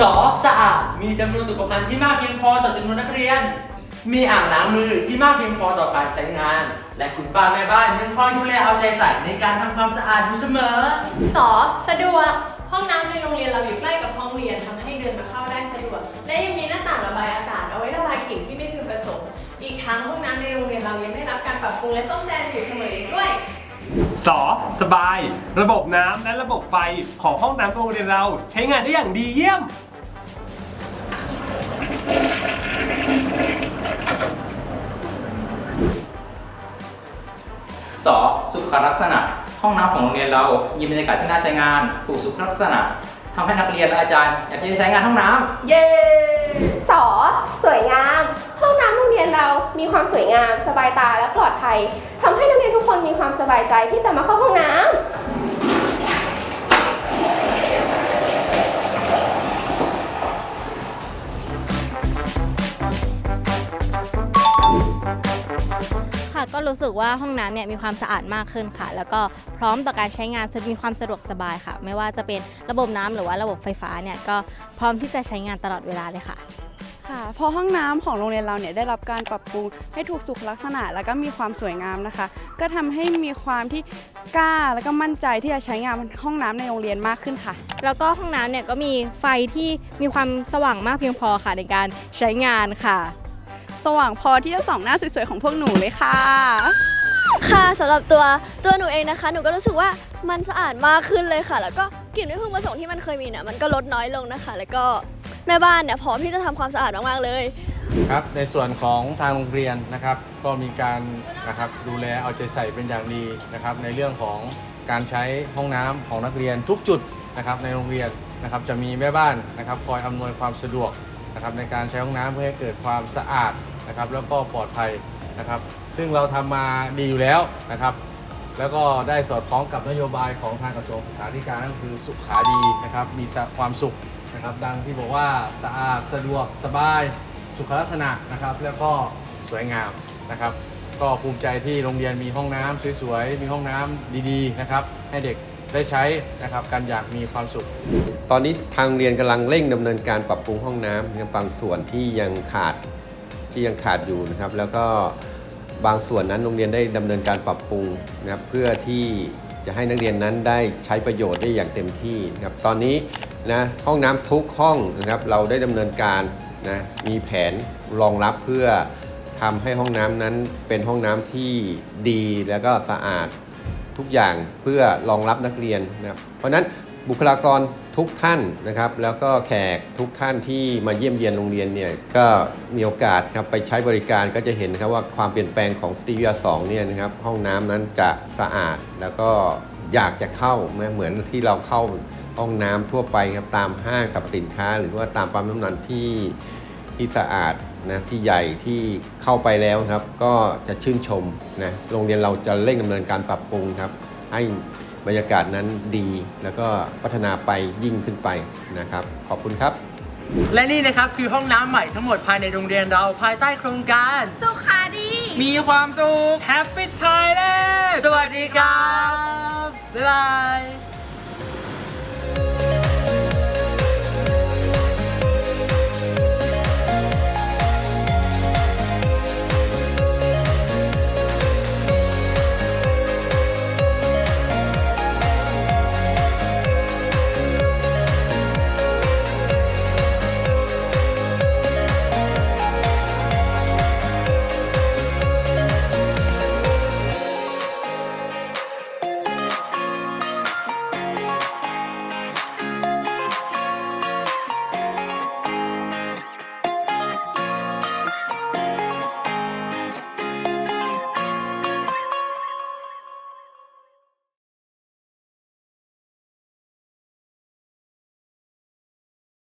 สอสะอาด มีจำนวนสุขภัณฑ์ที่มากเพียงพอต่อจำนวนนักเรียน มีอ่างล้างมือที่มากเพียงพอต่อการใช้งาน และคุณป้าแม่บ้านยังคอยดูแลเอาใจใส่ในการทำความสะอาดอยู่เสมอ สอสะดวก ห้องน้ำในโรงเรียนเราอยู่ใกล้กับห้องเรียนทำให้เดินมาเข้าได้สะดวก และยังมีหน้าต่างระบายอากาศเอาไว้ระบายกลิ่นที่ไม่พึงประสงค์ อีกทั้งห้องน้ำในโรงเรียนเรายังได้รับการปรับปรุงและซ่อมแซมอยู่เสมออีกด้วย สอสบาย ระบบน้ำและระบบไฟของห้องน้ำโรงเรียนเรา ใช้งานได้อย่างดีเยี่ยม สุขลักษณะ ห้องน้ำของโรงเรียนเรา มีบรรยากาศที่น่าใช้งาน ถูกสุขลักษณะทำให้นักเรียนและอาจารย์อยากที่จะใช้งานห้องน้ำเย้ สอสวยงาม ห้องน้ำโรงเรียนเรามีความสวยงาม สบายตาและปลอดภัยทำให้นักเรียนทุกคนมีความสบายใจที่จะมาเข้าห้องน้ำ ก็รู้สึกว่าห้องน้ำเนี่ยมีความสะอาดมากขึ้นค่ะ แล้วก็พร้อมต่อการใช้งานมีความสะดวกสบายค่ะ ไม่ว่าจะเป็นระบบน้ำหรือว่าระบบไฟฟ้าเนี่ยก็พร้อมที่จะใช้งานตลอดเวลาเลยค่ะค่ะเพอห้องน้ำของโรงเรียนเราเนี่ยได้รับการปรับปรุงให้ถูกสุขลักษณะ แล้วก็มีความสวยงามนะคะ ก็ทำให้มีความที่กล้าแล้วก็มั่นใจที่จะใช้งานห้องน้ำในโรงเรียนมากขึ้นค่ะ แล้วก็ห้องน้ำเนี่ยก็มีไฟที่มีความสว่างมากเพียงพอค่ะในการใช้งานค่ะส ว่างพอที่จะส่องหน้าสวยๆของพวกหนูเลยค่ะ ค่ะสำหรับตัวตัวหนูเองนะคะ หนูก็รู้สึกว่ามันสะอาดมากขึ้นเลยค่ะ แล้วก็กลิ่นไม่พึงประสงค์ที่มันเคยมีเนี่ยมันก็ลดน้อยลงนะคะ แล้วก็แม่บ้านเนี่ยพร้อมที่จะทำความสะอาดมากๆเลย ครับในส่วนของทางโรงเรียนนะครับ ก็มีการนะครับดูแลเอาใจใส่เป็นอย่างดีนะครับ ในเรื่องของการใช้ห้องน้ำของนักเรียนทุกจุดนะครับในโรงเรียนนะครับจะมีแม่บ้านนะครับคอยอำนวยความสะดวกนะครับในการใช้ห้องน้ำเพื่อให้เกิดความสะอาด นะครับแล้วก็ปลอดภัยนะครับ ซึ่งเราทำมาดีอยู่แล้วนะครับ แล้วก็ได้สอดคล้องกับนโยบายของทางกระทรวงศึกษาธิการนั่นคือสุขาดีนะครับมีความสุขนะครับ ดังที่บอกว่าสะอาดสะดวกสบายสุขลักษณะนะครับ แล้วก็สวยงามนะครับ ก็ภูมิใจที่โรงเรียนมีห้องน้ำสวยๆ มีห้องน้ำดีๆนะครับ ให้เด็กได้ใช้นะครับกันอย่างมีความสุข ตอนนี้ทางเรียนกำลังเร่งดำเนินการปรับปรุงห้องน้ำนบางส่วนที่ยังขาด ที่ยังขาดอยู่นะครับ แล้วก็บางส่วนนั้นโรงเรียนได้ดำเนินการปรับปรุงนะครับเพื่อที่จะให้นักเรียนนั้นได้ใช้ประโยชน์ได้อย่างเต็มที่นะครับตอนนี้นะห้องน้ำทุกห้องนะครับเราได้ดำเนินการนะมีแผนรองรับเพื่อทำให้ห้องน้ำนั้นเป็นห้องน้ำที่ดีแล้วก็สะอาดทุกอย่างเพื่อรองรับนักเรียนนะครับเพราะฉะนั้น บุคลากรทุกท่านนะครับ แล้วก็แขกทุกท่านที่มาเยี่ยมเยียนโรงเรียนเนี่ยก็มีโอกาสครับไปใช้บริการก็จะเห็นครับว่าความเปลี่ยนแปลงของสตรีวิทยาสองเนี่ยนะครับห้องน้ำนั้นจะสะอาดแล้วก็อยากจะเข้าเหมือนที่เราเข้าห้องน้ำทั่วไปครับตามห้างสรรพสินค้า หรือว่าตามปั๊มน้ำมันที่ที่สะอาดนะที่ใหญ่ที่เข้าไปแล้วครับ ก็จะชื่นชมนะโรงเรียนเราจะเร่งดำเนินการปรับปรุงครับให้ บรรยากาศนั้นดี แล้วก็พัฒนาไปยิ่งขึ้นไปนะครับ ขอบคุณครับ และนี่นะครับคือห้องน้ำใหม่ทั้งหมดภายในโรงเรียนเราภายใต้โครงการ สุขาดี มีความสุข Happy Thailand สวัสดีครับ บ๊ายบาย